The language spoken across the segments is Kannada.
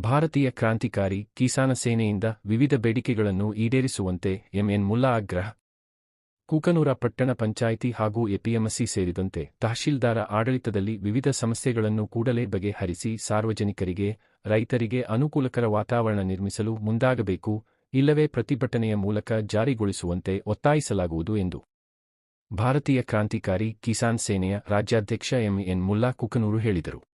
ಭಾರತೀಯ ಕ್ರಾಂತಿಕಾರಿ ಕಿಸಾನ ಸೇನೆಯಿಂದ ವಿವಿಧ ಬೇಡಿಕೆಗಳನ್ನು ಈಡೇರಿಸುವಂತೆ ಎಂಎನ್ ಮುಲ್ಲಾ ಆಗ್ರಹ. ಕೂಕನೂರ ಪಟ್ಟಣ ಪಂಚಾಯಿತಿ ಹಾಗೂ ಎಪಿಎಂಸಿ ಸೇರಿದಂತೆ ತಹಶೀಲ್ದಾರ ಆಡಳಿತದಲ್ಲಿ ವಿವಿಧ ಸಮಸ್ಯೆಗಳನ್ನು ಕೂಡಲೇ ಬಗೆಹರಿಸಿ ಸಾರ್ವಜನಿಕರಿಗೆ, ರೈತರಿಗೆ ಅನುಕೂಲಕರ ವಾತಾವರಣ ನಿರ್ಮಿಸಲು ಮುಂದಾಗಬೇಕು, ಇಲ್ಲವೇ ಪ್ರತಿಭಟನೆಯ ಮೂಲಕ ಜಾರಿಗೊಳಿಸುವಂತೆ ಒತ್ತಾಯಿಸಲಾಗುವುದು ಎಂದು. ಭಾರತೀಯ ಕ್ರಾಂತಿಕಾರಿ ಕಿಸಾನ್ ಸೇನೆಯ ರಾಜ್ಯಾಧ್ಯಕ್ಷ ಎಂಎನ್ ಮುಲ್ಲಾ ಕುಕನೂರು ಹೇಳಿದರು.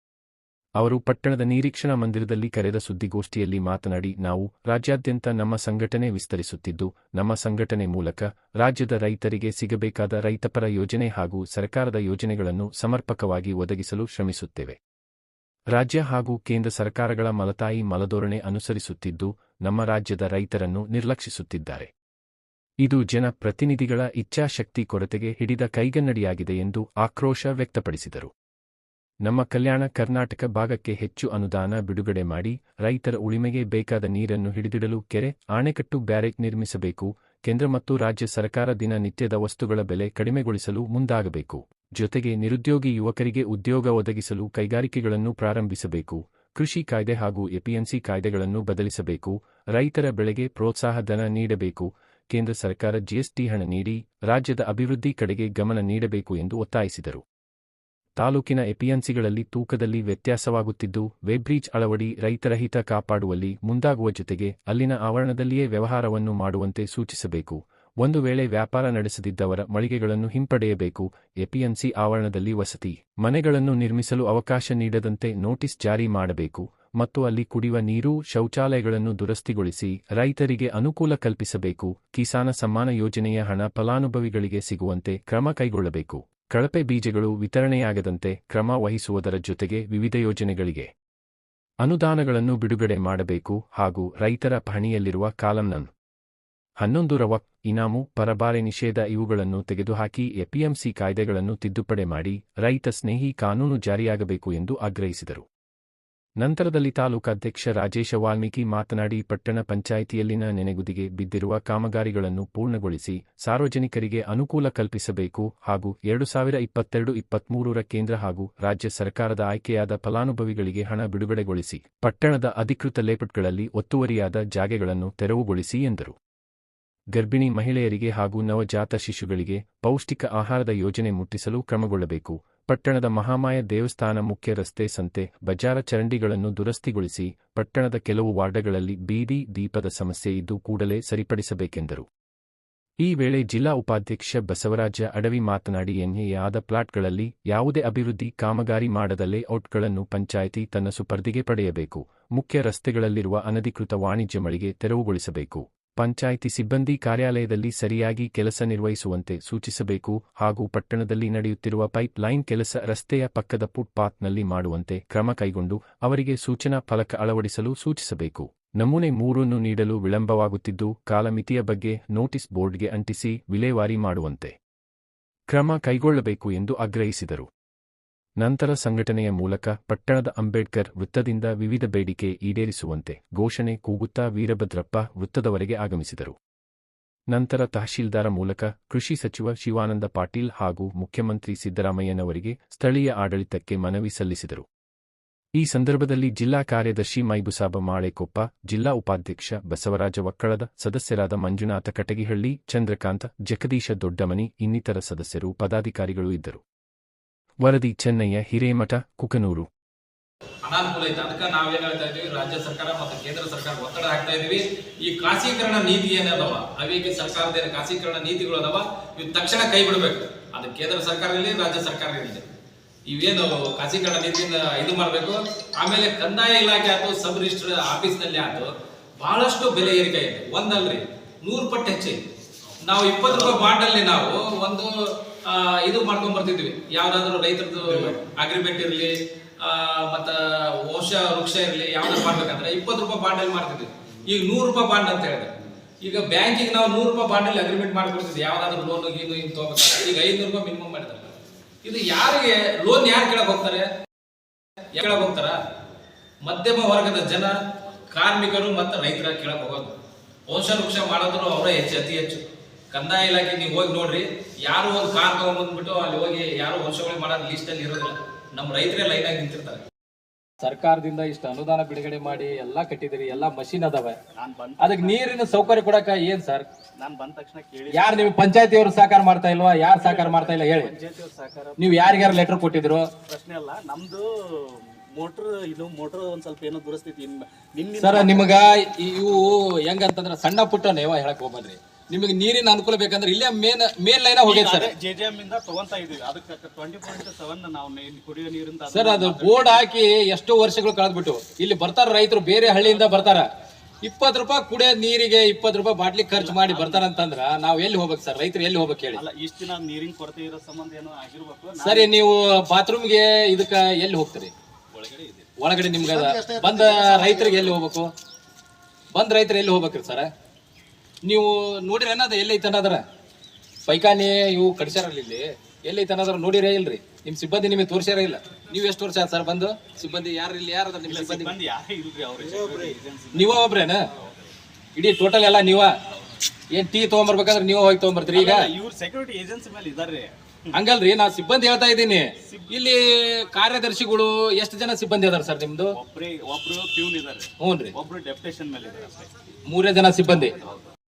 ಅವರು ಪಟ್ಟಣದ ನಿರೀಕ್ಷಣಾ ಮಂದಿರದಲ್ಲಿ ಕರೆದ ಸುದ್ದಿಗೋಷ್ಠಿಯಲ್ಲಿ ಮಾತನಾಡಿ, ನಾವು ರಾಜ್ಯಾದ್ಯಂತ ನಮ್ಮ ಸಂಘಟನೆ ವಿಸ್ತರಿಸುತ್ತಿದ್ದು, ನಮ್ಮ ಸಂಘಟನೆ ಮೂಲಕ ರಾಜ್ಯದ ರೈತರಿಗೆ ಸಿಗಬೇಕಾದ ರೈತಪರ ಯೋಜನೆ ಹಾಗೂ ಸರ್ಕಾರದ ಯೋಜನೆಗಳನ್ನು ಸಮರ್ಪಕವಾಗಿ ಒದಗಿಸಲು ಶ್ರಮಿಸುತ್ತೇವೆ. ರಾಜ್ಯ ಹಾಗೂ ಕೇಂದ್ರ ಸರ್ಕಾರಗಳ ಮಲತಾಯಿ ಮಲಧೋರಣೆ ಅನುಸರಿಸುತ್ತಿದ್ದು, ನಮ್ಮ ರಾಜ್ಯದ ರೈತರನ್ನು ನಿರ್ಲಕ್ಷಿಸುತ್ತಿದ್ದಾರೆ. ಇದು ಜನಪ್ರತಿನಿಧಿಗಳ ಇಚ್ಛಾಶಕ್ತಿ ಕೊರತೆಗೆ ಹಿಡಿದ ಕೈಗನ್ನಡಿಯಾಗಿದೆ ಎಂದು ಆಕ್ರೋಶ ವ್ಯಕ್ತಪಡಿಸಿದರು. ನಮ್ಮ ಕಲ್ಯಾಣ ಕರ್ನಾಟಕ ಭಾಗಕ್ಕೆ ಹೆಚ್ಚು ಅನುದಾನ ಬಿಡುಗಡೆ ಮಾಡಿ, ರೈತರ ಉಳಿಮೆಗೆ ಬೇಕಾದ ನೀರನ್ನು ಹಿಡಿದಿಡಲು ಕೆರೆ, ಆಣೆಕಟ್ಟು ಬ್ಯಾರೇಜ್ ನಿರ್ಮಿಸಬೇಕು, ಕೇಂದ್ರ ಮತ್ತು ರಾಜ್ಯ ಸರ್ಕಾರ ದಿನನಿತ್ಯದ ವಸ್ತುಗಳ ಬೆಲೆ ಕಡಿಮೆಗೊಳಿಸಲು ಮುಂದಾಗಬೇಕು, ಜೊತೆಗೆ ನಿರುದ್ಯೋಗಿ ಯುವಕರಿಗೆ ಉದ್ಯೋಗ ಒದಗಿಸಲು ಕೈಗಾರಿಕೆಗಳನ್ನು ಪ್ರಾರಂಭಿಸಬೇಕು, ಕೃಷಿ ಕಾಯ್ದೆ ಹಾಗೂ ಎಪಿಎಂಸಿ ಕಾಯ್ದೆಗಳನ್ನು ಬದಲಿಸಬೇಕು, ರೈತರ ಬೆಳೆಗೆ ಪ್ರೋತ್ಸಾಹ ಧನ ನೀಡಬೇಕು, ಕೇಂದ್ರ ಸರ್ಕಾರ ಜಿಎಸ್ಟಿ ಹಣ ನೀಡಿ, ರಾಜ್ಯದ ಅಭಿವೃದ್ಧಿ ಕಡೆಗೆ ಗಮನ ನೀಡಬೇಕು ಎಂದು ಒತ್ತಾಯಿಸಿದರು. ತಾಲೂಕಿನ ಎಪಿಎನ್ಸಿಗಳಲ್ಲಿ ತೂಕದಲ್ಲಿ ವ್ಯತ್ಯಾಸವಾಗುತ್ತಿದ್ದು ವೆಬ್ರಿಜ್ ಅಳವಡಿ ರೈತರ ಹಿತ ಕಾಪಾಡುವಲ್ಲಿ ಮುಂದಾಗುವ ಜೊತೆಗೆ ಅಲ್ಲಿನ ಆವರಣದಲ್ಲಿಯೇ ವ್ಯವಹಾರವನ್ನು ಮಾಡುವಂತೆ ಸೂಚಿಸಬೇಕು. ಒಂದು ವೇಳೆ ವ್ಯಾಪಾರ ನಡೆಸದಿದ್ದವರ ಮಳಿಗೆಗಳನ್ನು ಹಿಂಪಡೆಯಬೇಕು. ಎಪಿಎಂಸಿ ಆವರಣದಲ್ಲಿ ವಸತಿ, ಮನೆಗಳನ್ನು ನಿರ್ಮಿಸಲು ಅವಕಾಶ ನೀಡದಂತೆ ನೋಟಿಸ್ ಜಾರಿ ಮಾಡಬೇಕು. ಮತ್ತು ಅಲ್ಲಿ ಕುಡಿಯುವ ನೀರು, ಶೌಚಾಲಯಗಳನ್ನು ದುರಸ್ತಿಗೊಳಿಸಿ ರೈತರಿಗೆ ಅನುಕೂಲ ಕಲ್ಪಿಸಬೇಕು. ಕಿಸಾನ ಸಮ್ಮಾನ ಯೋಜನೆಯ ಹಣ ಫಲಾನುಭವಿಗಳಿಗೆ ಸಿಗುವಂತೆ ಕ್ರಮ ಕೈಗೊಳ್ಳಬೇಕು. ಕಳಪೆ ಬೀಜಗಳು ವಿತರಣೆಯಾಗದಂತೆ ಕ್ರಮ ವಹಿಸುವುದರ ಜೊತೆಗೆ ವಿವಿಧ ಯೋಜನೆಗಳಿಗೆ ಅನುದಾನಗಳನ್ನು ಬಿಡುಗಡೆ ಮಾಡಬೇಕು ಹಾಗೂ ರೈತರ ಪಹಣಿಯಲ್ಲಿರುವ ಕಾಲಂನನ್ ಹನ್ನೊಂದು ರವ ಇನಾಮು, ಪರಬಾರೆ ನಿಷೇಧ ಇವುಗಳನ್ನು ತೆಗೆದುಹಾಕಿ ಎಪಿಎಂಸಿ ಕಾಯ್ದೆಗಳನ್ನು ತಿದ್ದುಪಡೆ ಮಾಡಿ ರೈತ ಸ್ನೇಹಿ ಕಾನೂನು ಜಾರಿಯಾಗಬೇಕು ಎಂದು ಆಗ್ರಹಿಸಿದರು. ನಂತರದಲ್ಲಿ ತಾಲೂಕಾಧ್ಯಕ್ಷ ರಾಜೇಶ ವಾಲ್ಮೀಕಿ ಮಾತನಾಡಿ, ಪಟ್ಟಣ ಪಂಚಾಯಿತಿಯಲ್ಲಿನ ನೆನೆಗುದಿಗೆ ಬಿದ್ದಿರುವ ಕಾಮಗಾರಿಗಳನ್ನು ಪೂರ್ಣಗೊಳಿಸಿ ಸಾರ್ವಜನಿಕರಿಗೆ ಅನುಕೂಲ ಕಲ್ಪಿಸಬೇಕು ಹಾಗೂ ಎರಡು ಸಾವಿರ ಇಪ್ಪತ್ತೆರಡು ಇಪ್ಪತ್ಮೂರರ ಕೇಂದ್ರ ಹಾಗೂ ರಾಜ್ಯ ಸರ್ಕಾರದ ಆಯ್ಕೆಯಾದ ಫಲಾನುಭವಿಗಳಿಗೆ ಹಣ ಬಿಡುಗಡೆಗೊಳಿಸಿ, ಪಟ್ಟಣದ ಅಧಿಕೃತ ಲೇಪಟ್ಗಳಲ್ಲಿ ಒತ್ತುವರಿಯಾದ ಜಾಗೆಗಳನ್ನು ತೆರವುಗೊಳಿಸಿ ಎಂದರು. ಗರ್ಭಿಣಿ ಮಹಿಳೆಯರಿಗೆ ಹಾಗೂ ನವಜಾತ ಶಿಶುಗಳಿಗೆ ಪೌಷ್ಟಿಕ ಆಹಾರದ ಯೋಜನೆ ಮುಟ್ಟಿಸಲು ಕ್ರಮಗೊಳ್ಳಬೇಕು. ಪಟ್ಟಣದ ಮಹಾಮಾಯ ದೇವಸ್ಥಾನ ಮುಖ್ಯ ರಸ್ತೆ ಸಂತೆ ಬಜಾರ ಚರಂಡಿಗಳನ್ನು ದುರಸ್ತಿಗೊಳಿಸಿ ಪಟ್ಟಣದ ಕೆಲವು ವಾರ್ಡ್ಗಳಲ್ಲಿ ಬೀದಿ ದೀಪದ ಸಮಸ್ಯೆ ಇದ್ದು ಕೂಡಲೇ ಸರಿಪಡಿಸಬೇಕೆಂದರು. ಈ ವೇಳೆ ಜಿಲ್ಲಾ ಉಪಾಧ್ಯಕ್ಷ ಬಸವರಾಜ ಅಡವಿ ಮಾತನಾಡಿ, ಎನ್ಎಯಾದ ಪ್ಲಾಟ್ಗಳಲ್ಲಿ ಯಾವುದೇ ಅಭಿವೃದ್ಧಿ ಕಾಮಗಾರಿ ಮಾಡದ ಲೇಔಟ್ಗಳನ್ನು ಪಂಚಾಯಿತಿ ತನ್ನ ಸುಪರ್ದಿಗೆ ಪಡೆಯಬೇಕು, ಮುಖ್ಯ ರಸ್ತೆಗಳಲ್ಲಿರುವ ಅನಧಿಕೃತ ವಾಣಿಜ್ಯ ಮಳಿಗೆ ತೆರವುಗೊಳಿಸಬೇಕು. ಪಂಚಾಯಿತಿ ಸಿಬ್ಬಂದಿ ಕಾರ್ಯಾಲಯದಲ್ಲಿ ಸರಿಯಾಗಿ ಕೆಲಸ ನಿರ್ವಹಿಸುವಂತೆ ಸೂಚಿಸಬೇಕು ಹಾಗೂ ಪಟ್ಟಣದಲ್ಲಿ ನಡೆಯುತ್ತಿರುವ ಪೈಪ್ ಲೈನ್ ಕೆಲಸ ರಸ್ತೆಯ ಪಕ್ಕದ ಫುಟ್ಪಾತ್ನಲ್ಲಿ ಮಾಡುವಂತೆ ಕ್ರಮ ಕೈಗೊಂಡು ಅವರಿಗೆ ಸೂಚನಾ ಫಲಕ ಅಳವಡಿಸಲು ಸೂಚಿಸಬೇಕು. ನಮೂನೆ ಮೂರನ್ನು ನೀಡಲು ವಿಳಂಬವಾಗುತ್ತಿದ್ದು ಕಾಲಮಿತಿಯ ಬಗ್ಗೆ ನೋಟಿಸ್ ಬೋರ್ಡ್ಗೆ ಅಂಟಿಸಿ ವಿಲೇವಾರಿ ಮಾಡುವಂತೆ ಕ್ರಮ ಕೈಗೊಳ್ಳಬೇಕು ಎಂದು ಆಗ್ರಹಿಸಿದರು. ನಂತರ ಸಂಘಟನೆಯ ಮೂಲಕ ಪಟ್ಟಣದ ಅಂಬೇಡ್ಕರ್ ವೃತ್ತದಿಂದ ವಿವಿಧ ಬೇಡಿಕೆ ಈಡೇರಿಸುವಂತೆ ಘೋಷಣೆ ಕೂಗುತ್ತಾ ವೀರಭದ್ರಪ್ಪ ವೃತ್ತದವರೆಗೆ ಆಗಮಿಸಿದರು. ನಂತರ ತಹಶೀಲ್ದಾರ ಮೂಲಕ ಕೃಷಿ ಸಚಿವ ಶಿವಾನಂದ ಪಾಟೀಲ್ ಹಾಗೂ ಮುಖ್ಯಮಂತ್ರಿ ಸಿದ್ದರಾಮಯ್ಯನವರಿಗೆ ಸ್ಥಳೀಯ ಆಡಳಿತಕ್ಕೆ ಮನವಿ ಸಲ್ಲಿಸಿದರು. ಈ ಸಂದರ್ಭದಲ್ಲಿ ಜಿಲ್ಲಾ ಕಾರ್ಯದರ್ಶಿ ಮೈಬುಸಾಬ ಮಾಳೆಕೊಪ್ಪ, ಜಿಲ್ಲಾ ಉಪಾಧ್ಯಕ್ಷ ಬಸವರಾಜ ಒಕ್ಕಳದ ಸದಸ್ಯರಾದ ಮಂಜುನಾಥ ಕಟಗಿಹಳ್ಳಿ, ಚಂದ್ರಕಾಂತ, ಜಗದೀಶ ದೊಡ್ಡಮನಿ ಇನ್ನಿತರ ಸದಸ್ಯರು ಪದಾಧಿಕಾರಿಗಳು ಇದ್ದರು. ವರದಿ ಚೆನ್ನಯ್ಯ, ಹಿರೇಮಠ, ಕುಕನೂರು. ಅನಾನುಕೂಲ ಐತೆ. ಅದಕ್ಕೆ ನಾವೇನ್ ಹೇಳ್ತಾ ಇದೀವಿ ರಾಜ್ಯ ಸರ್ಕಾರ ಮತ್ತು ಕೇಂದ್ರ ಸರ್ಕಾರ ಒತ್ತಡ ಹಾಕ್ತಾ ಇದೀವಿ ಈ ಖಾಸೀಕರಣ ನೀತಿ ಏನದವ ಅವೀಗ ಸರ್ಕಾರದ ಏನು ಖಾಸೀಕರಣ ನೀತಿಗಳು ಅದಾವ ಇವ್ ತಕ್ಷಣ ಕೈ ಬಿಡಬೇಕು. ಅದು ಕೇಂದ್ರ ಸರ್ಕಾರ ಇರಲಿ ರಾಜ್ಯ ಸರ್ಕಾರ ಇರಲಿ ಇವೇನು ಖಾಸೀಕರಣ ನೀತಿಯಿಂದ ಇದು ಮಾಡಬೇಕು? ಆಮೇಲೆ ಕಂದಾಯ ಇಲಾಖೆ ಆಯ್ತು, ಸಬ್ ರಿಜಿಸ್ಟರ್ ಆಫೀಸ್ನಲ್ಲಿ ಆಯ್ತು, ಬಹಳಷ್ಟು ಬೆಲೆ ಏರಿಕೆ ಇದೆ. ಒಂದಲ್ರಿ, ನೂರು ಪಟ್ಟು ಹೆಚ್ಚಿದೆ ನಾವು ಇಪ್ಪತ್ತು ರೂಪಾಯಿ ಬಾಂಡಲ್ಲಿ ನಾವು ಒಂದು ಇದು ಮಾಡ್ಕೊಂಡ್ ಬರ್ತಿದ್ವಿ. ಯಾವ್ದಾದ್ರು ರೈತರದ್ದು ಅಗ್ರಿಮೆಂಟ್ ಇರಲಿ ಮತ್ತ ವಂಶ ವೃಕ್ಷ ಇರಲಿ ಯಾವ್ದಾದ್ರು ಮಾಡ್ಬೇಕಂದ್ರೆ ಇಪ್ಪತ್ತು ರೂಪಾಯಿ ಬಾಂಡಲ್ಲಿ ಮಾಡ್ತಿದ್ವಿ. ಈಗ ನೂರು ರೂಪಾಯಿ ಬಾಂಡ್ ಅಂತ ಹೇಳಿದೆ. ಈಗ ಬ್ಯಾಂಕಿಗೆ ನಾವು ನೂರು ರೂಪಾಯಿ ಬಾಂಡಲ್ಲಿ ಅಗ್ರಿಮೆಂಟ್ ಮಾಡ್ಕೊಡ್ತಿದ್ವಿ ಯಾವ್ದಾದ್ರು ಲೋನ್ ಗೀನು ಹಿಂಗೆ ತಗೋಬೇಕಾದ್ರೆ. ಈಗ ಐನೂರು ರೂಪಾಯಿ ಮಿನಿಮಮ್ ಮಾಡಿದಾರೆ ಇದು ಯಾರಿಗೆ ಲೋನ್ ಯಾರು ಕೇಳಕ್ ಹೋಗ್ತಾರೆ? ಕೇಳಕ್ ಹೋಗ್ತಾರ? ಮಧ್ಯಮ ವರ್ಗದ ಜನ ಕಾರ್ಮಿಕರು ಮತ್ತು ರೈತರ ಕೇಳಕ್ ಹೋಗೋದು. ವಂಶ ವೃಕ್ಷ ಮಾಡೋದ್ರು ಅವರೇ ಹೆಚ್ಚು ಅತಿ ಹೆಚ್ಚು. ಕಂದಾಯ ಇಲಾಖೆ ನೀವು ಹೋಗಿ ನೋಡ್ರಿ ಯಾರು ಒಂದು ಕಾರ್ ತಗೊಂಡ್ಬಂದ್ಬಿಟ್ಟು ಅಲ್ಲಿ ಹೋಗಿ ಯಾರು ವಂಶಗಳು ಮಾಡೋದು ಲಿಸ್ಟ್ ಅಲ್ಲಿ ಇರೋದಿಲ್ಲ. ನಮ್ಮ ರೈತರೇ ಲೈನ್ ಆಗಿ ನಿಂತಿರ್ತಾರೆ. ಸರ್ಕಾರದಿಂದ ಇಷ್ಟು ಅನುದಾನ ಬಿಡುಗಡೆ ಮಾಡಿ ಎಲ್ಲಾ ಕಟ್ಟಿದಿರಿ ಎಲ್ಲಾ ಮಷಿನ್ ಅದಾವೆ. ನಾನ್ ಬಂದ್ ಅದಕ್ಕೆ ನೀರಿನ ಸೌಕರ್ಯ ಕೊಡಕ ಏನ್ ಸರ್ ನಾನ್ ಬಂದ ತಕ್ಷಣ ಕೇಳಿ ಯಾರು ನೀವು ಪಂಚಾಯತಿ ಅವರು ಸಹಕಾರ ಮಾಡ್ತಾ ಇಲ್ವಾ? ಯಾರು ಸಹಕಾರ ಮಾಡ್ತಾ ಇಲ್ಲ ಹೇಳಿ. ಸಹಕಾರ ನೀವು ಯಾರಿಗಾರು ಲೆಟರ್ ಕೊಟ್ಟಿದ್ರು? ಪ್ರಶ್ನೆ ಅಲ್ಲ ನಮ್ದು ಮೋಟರ್ ಇದು ಮೋಟರ್ ಒಂದ್ ಸ್ವಲ್ಪ ಏನೋ ದುರಸ್ಥಿತಿ. ನಿನ್ನ ಸರ್ ನಿಮಗ ಇವು ಹೆಂಗಂತಂದ್ರ ಸಣ್ಣ ಪುಟ್ಟ ನೇವ ಹೇಳಕ್ ಹೋಗ್ಬನ್ರಿ ನಿಮಗೆ ನೀರಿನ ಅನುಕೂಲ ಬೇಕಂದ್ರೆ ಇಲ್ಲೇ ಮೇನ್ ಮೇನ್ ಲೈನ್ ಹೋಗೈತೆ ಸರ್. ಜೆ ಜೆ ಎಂ ಇಂದ ತಗೊಂತಾ ಇದೀವಿ ಅದಕ್ಕೆ ಟ್ವೆಂಟಿ ಫೋರ್ ಇಂಟು ಸೆವೆನ್ ನಾವು ನೀರ್- ಕುಡಿಯೋ ನೀರಿಂದ ಸರ್ ಅದು ಬೋರ್ಡ್ ಹಾಕಿ ಎಷ್ಟೋ ವರ್ಷಗಳು ಕಳೆದ್ಬಿಟ್ಟು. ಇಲ್ಲಿ ಬರ್ತಾರ ರೈತರು ಬೇರೆ ಹಳ್ಳಿಯಿಂದ ಬರ್ತಾರ. ಇಪ್ಪತ್ತು ರೂಪಾಯಿ ಕುಡಿಯೋ ನೀರಿಗೆ ಇಪ್ಪತ್ತು ರೂಪಾಯಿ ಬಾಟ್ಲಿ ಖರ್ಚು ಮಾಡಿ ಬರ್ತಾರ ಅಂತಂದ್ರ ನಾವ್ ಎಲ್ಲಿ ಹೋಗ್ಬೇಕು ಸರ್? ರೈತರು ಎಲ್ಲಿ ಹೋಗ್ಬೇಕು ಹೇಳಿ? ಅಲ್ಲ ಇಷ್ಟ ದಿನ ನೀರಿನ ಕೊರತೆ ಇರೋ ಸಂಬಂಧ ಏನೋ ಆಗಿರ್ಬೇಕು. ಸರಿ ನೀವು ಬಾತ್ರೂಮ್ಗೆ ಇದಕ್ಕ ಎಲ್ಲಿ ಹೋಗ್ತೀರಿ? ಒಳಗಡೆ ನಿಮ್ಗೆ ಅದ. ಬಂದ ರೈತರಿಗೆ ಎಲ್ಲಿ ಹೋಗ್ಬೇಕು? ಬಂದ ರೈತರು ಎಲ್ಲಿ ಹೋಗ್ಬೇಕ್ರಿ ಸರ? ನೀವು ನೋಡಿರಿ ಅದು? ಎಲ್ಲಿ ಐತೆ ಅನ್ನೋದ್ರ? ಪೈಖಾನೆ ಇವು ಕಡಿಸ್ಯಾರಲ್ಲ ಇಲ್ಲಿ. ಎಲ್ಲಿ ಐತೆ ಅನ್ನೋದ್ರ ನೋಡಿರೇ ಇಲ್ರಿ. ನಿಮ್ ಸಿಬ್ಬಂದಿ ನಿಮಗೆ ತೋರ್ಸ್ಯಾರ ಇಲ್ಲ. ನೀವು ಎಷ್ಟು ವರ್ಷ ಆಯ್ತು ಸರ್ ಬಂದು? ಸಿಬ್ಬಂದಿ ಯಾರು ಇಲ್ಲಿ ಯಾರು ನಿಮ್ಮ ಸಿಬ್ಬಂದಿ? ನೀವ ಒಬ್ರೇನ? ಇಡೀ ಟೋಟಲ್ ಎಲ್ಲ ನೀವ? ಏನ್ ಟೀ ತಗೊಂಬರ್ಬೇಕಾದ್ರೆ ನೀವ ಹೋಗಿ ತಗೊಂಬರ್ತೀರಿ ಈಗ? ಇವ್ರ ಸೆಕ್ಯೂರಿಟಿ ಏಜೆನ್ಸಿ ಮೇಲೆ ಇದಾರೆ ಹಂಗಲ್ರಿ ನಾ ಸಿಬ್ಬಂದಿ ಹೇಳ್ತಾ ಇದ್ದೀನಿ. ಇಲ್ಲಿ ಕಾರ್ಯದರ್ಶಿಗಳು ಎಷ್ಟು ಜನ ಸಿಬ್ಬಂದಿ ಅದಾರ ಸರ್ ನಿಮ್ದು? ಒಬ್ರೇ ಒಬ್ರು ಪ್ಯೂನ್ ಇದಾರೆ ಹ್ಞೂನ್ರಿ. ಒಬ್ರು ಡೆಪ್ಟೇಷನ್ ಮೇಲೆ ಮೂರೇ ಜನ ಸಿಬ್ಬಂದಿ.